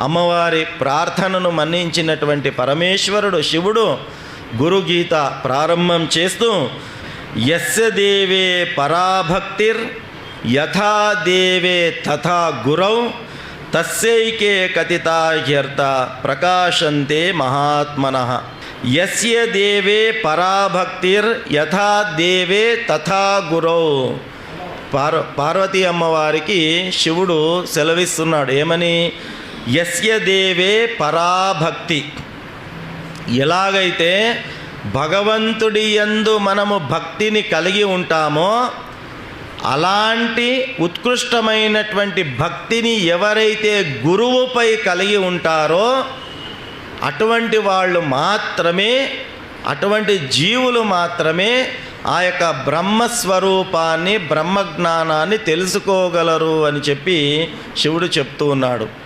అమ్మవారి ప్రార్థనను మన్నించినటువంటి పరమేశ్వరుడు శివుడు గురుగీత ప్రారంభం చేస్తూ యస్య దేవే పరాభక్తిర్ యథా దేవే తథా గురౌ తస్యైకే కథితాహ్యర్థ ప్రకాశంతే మహాత్మన. యస్య దేవే పరాభక్తిర్ యథా దేవే తథా గురౌ. పార్వ పార్వతీ అమ్మవారికి శివుడు సెలవిస్తున్నాడు. ఏమని? యస్య దేవే పరాభక్తి. ఎలాగైతే భగవంతుడి యందు మనము భక్తిని కలిగి ఉంటామో అలాంటి ఉత్కృష్టమైనటువంటి భక్తిని ఎవరైతే గురువుపై కలిగి ఉంటారో అటువంటి వాళ్ళు మాత్రమే అటువంటి జీవులు మాత్రమే ఆ యొక్క బ్రహ్మస్వరూపాన్ని బ్రహ్మజ్ఞానాన్ని తెలుసుకోగలరు అని చెప్పి శివుడు చెప్తూ ఉన్నాడు.